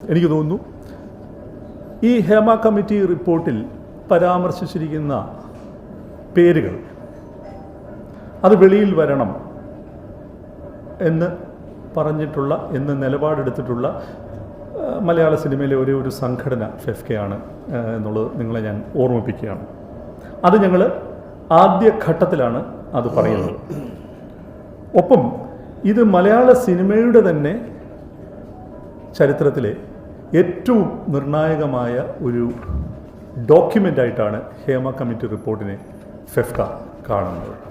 എനിക്ക് തോന്നുന്നു ഈ ഹേമ കമ്മിറ്റി റിപ്പോർട്ടിൽ പരാമർശിച്ചിരിക്കുന്ന പേരുകൾ അത് വെളിയിൽ വരണം എന്ന് പറഞ്ഞിട്ടുള്ള എന്ന് നിലപാടെടുത്തിട്ടുള്ള മലയാള സിനിമയിലെ ഒരേ ഒരു സംഘടന ഫെഫ്കയാണ് ആണ് എന്നുള്ളത് നിങ്ങളെ ഞാൻ ഓർമ്മിപ്പിക്കുകയാണ്. അത് ഞങ്ങൾ ആദ്യ ഘട്ടത്തിലാണ് അത് പറയുന്നത്. ഒപ്പം ഇത് മലയാള സിനിമയുടെ തന്നെ ചരിത്രത്തിലെ ഏറ്റവും നിർണായകമായ ഒരു ഡോക്യുമെന്റ് ആയിട്ടാണ് ഹേമ കമ്മിറ്റി റിപ്പോർട്ടിനെ ഫെഫ്ക കാണുന്നത്.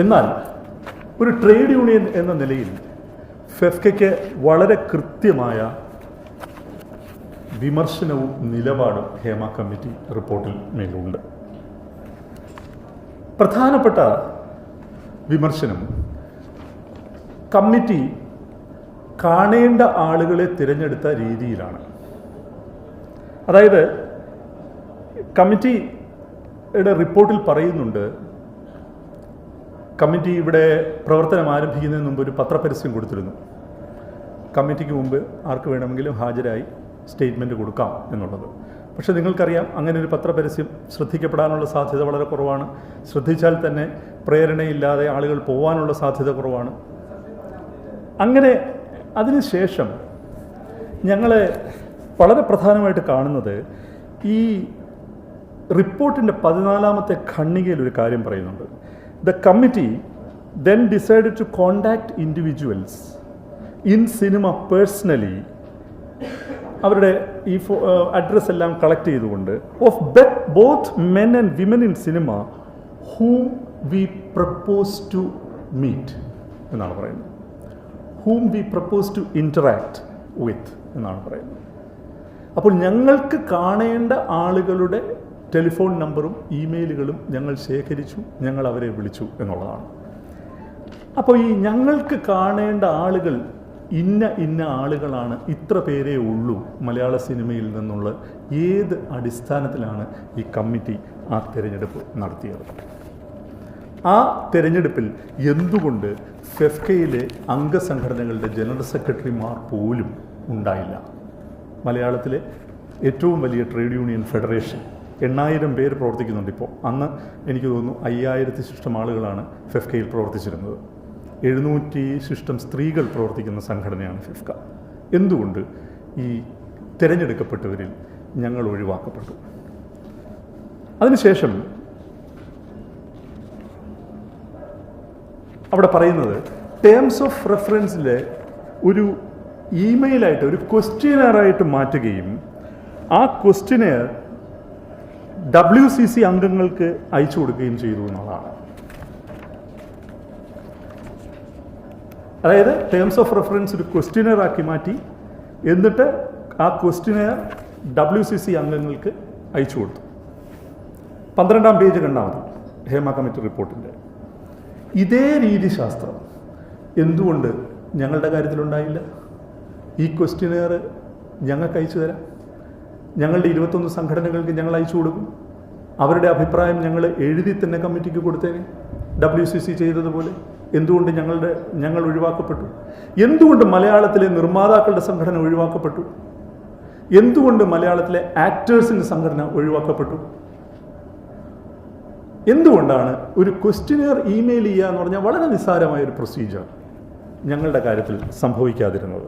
എന്നാൽ ഒരു ട്രേഡ് യൂണിയൻ എന്ന നിലയിൽ ഫെഫ്കയ്ക്ക് വളരെ കൃത്യമായ വിമർശനവും നിലപാടും ഹേമ കമ്മിറ്റി റിപ്പോർട്ടിൽ മേലുണ്ട്. പ്രധാനപ്പെട്ട വിമർശനം കമ്മിറ്റി കാണേണ്ട ആളുകളെ തിരഞ്ഞെടുത്ത രീതിയിലാണ്. അതായത് കമ്മിറ്റിയുടെ റിപ്പോർട്ടിൽ പറയുന്നുണ്ട് കമ്മിറ്റി ഇവിടെ പ്രവർത്തനം ആരംഭിക്കുന്നതിന് മുമ്പ് ഒരു പത്രപരസ്യം കൊടുത്തിരുന്നു. കമ്മിറ്റിക്ക് മുമ്പ് ആർക്ക് വേണമെങ്കിലും ഹാജരായി സ്റ്റേറ്റ്മെന്റ് കൊടുക്കാം എന്നുള്ളത്. പക്ഷേ നിങ്ങൾക്കറിയാം അങ്ങനെ ഒരു പത്രപരസ്യം ശ്രദ്ധിക്കപ്പെടാനുള്ള സാധ്യത വളരെ കുറവാണ്. ശ്രദ്ധിച്ചാൽ തന്നെ പ്രേരണയില്ലാതെ ആളുകൾ പോകാനുള്ള സാധ്യത കുറവാണ്. അങ്ങനെ അതിനുശേഷം ഞങ്ങൾ വളരെ പ്രധാനമായിട്ട് കാണുന്നത് ഈ റിപ്പോർട്ടിന്റെ പതിനാലാമത്തെ ഖണ്ണികയിൽ ഒരു കാര്യം പറയുന്നുണ്ട്. The committee then decide to contact individuals in cinema personally അവരുടെ ഈ അഡ്രസ് എല്ലാം കളക്ട് ചെയ്തുകൊണ്ട് of bet both men and women in cinema whom we propose to meet എന്നാണ് പറയുന്നത്. Whom we propose to interact with എന്നാണ് പറയുന്നത്. അപ്പോൾ ഞങ്ങൾക്ക് കാണേണ്ട ആളുകളുടെ ടെലിഫോൺ നമ്പറും ഇമെയിലുകളും ഞങ്ങൾ ശേഖരിച്ചു ഞങ്ങൾ അവരെ വിളിച്ചു എന്നുള്ളതാണ്. അപ്പോൾ ഈ ഞങ്ങൾക്ക് കാണേണ്ട ആളുകൾ ഇന്ന ഇന്ന ആളുകളാണ് ഇത്ര പേരേ ഉള്ളൂ മലയാള സിനിമയിൽ നിന്നുള്ള ഏത് അടിസ്ഥാനത്തിലാണ് ഈ കമ്മിറ്റി ആ തിരഞ്ഞെടുപ്പ് നടത്തിയത്. ആ തിരഞ്ഞെടുപ്പിൽ എന്തുകൊണ്ട് ഫെഫ്കയിലെ അംഗസംഘടനകളുടെ ജനറൽ സെക്രട്ടറിമാർ പോലും ഉണ്ടായില്ല? മലയാളത്തിലെ ഏറ്റവും വലിയ ട്രേഡ് യൂണിയൻ ഫെഡറേഷൻ. എണ്ണായിരം പേര് പ്രവർത്തിക്കുന്നുണ്ട് ഇപ്പോൾ. അന്ന് എനിക്ക് തോന്നുന്നു അയ്യായിരത്തി ശിഷ്ടം ആളുകളാണ് ഫെഫ്കയിൽ പ്രവർത്തിച്ചിരുന്നത്. എഴുന്നൂറ്റി ശിഷ്ടം സ്ത്രീകൾ പ്രവർത്തിക്കുന്ന സംഘടനയാണ് ഫിഫ്ക. എന്തുകൊണ്ട് ഈ തിരഞ്ഞെടുക്കപ്പെട്ടവരിൽ ഞങ്ങൾ ഒഴിവാക്കപ്പെട്ടു? അതിനുശേഷം അവിടെ പറയുന്നത് ടേംസ് ഓഫ് റെഫറൻസിലെ ഒരു ഇമെയിലായിട്ട് ഒരു ക്വസ്റ്റ്യനറായിട്ട് മാറ്റുകയും ആ ക്വസ്റ്റ്യനർ ഡബ്ല്യു സി സി അംഗങ്ങൾക്ക് അയച്ചു കൊടുക്കുകയും ചെയ്തു എന്നുള്ളതാണ്. അതായത് ടേംസ് ഓഫ് റെഫറൻസ് ഒരു ക്വസ്റ്റ്യനർ ആക്കി മാറ്റി എന്നിട്ട് ആ ക്വസ്റ്റ്യനർ ഡബ്ല്യു സി സി അംഗങ്ങൾക്ക് അയച്ചു കൊടുത്തു. പന്ത്രണ്ടാം പേജ് കണ്ടാൽ മതി ഹേമ കമ്മിറ്റി റിപ്പോർട്ടിന്റെ. ഇതേ രീതി ശാസ്ത്രം. എന്തുകൊണ്ട് ഞങ്ങളുടെ കാര്യത്തിലുണ്ടായില്ല? ഈ ക്വസ്റ്റ്യനെയർ ഞങ്ങൾക്ക് അയച്ചു തരാം. ഞങ്ങളുടെ ഇരുപത്തൊന്ന് സംഘടനകൾക്ക് ഞങ്ങൾ അയച്ചു കൊടുക്കും. അവരുടെ അഭിപ്രായം ഞങ്ങൾ എഴുതി തന്നെ കമ്മിറ്റിക്ക് കൊടുത്തേനെ. ഡബ്ല്യു സി സി ചെയ്തതുപോലെ എന്തുകൊണ്ട് ഞങ്ങളുടെ ഞങ്ങൾ ഒഴിവാക്കപ്പെട്ടു? എന്തുകൊണ്ട് മലയാളത്തിലെ നിർമ്മാതാക്കളുടെ സംഘടന ഒഴിവാക്കപ്പെട്ടു? എന്തുകൊണ്ട് മലയാളത്തിലെ ആക്ടേഴ്സിന്റെ സംഘടന ഒഴിവാക്കപ്പെട്ടു? എന്തുകൊണ്ടാണ് ഒരു ക്വസ്റ്റിനെയർ ഇമെയിൽ ചെയ്യുക എന്ന് പറഞ്ഞാൽ വളരെ നിസ്സാരമായ ഒരു പ്രൊസീജിയർ ഞങ്ങളുടെ കാര്യത്തിൽ സംഭവിക്കാതിരുന്നത്?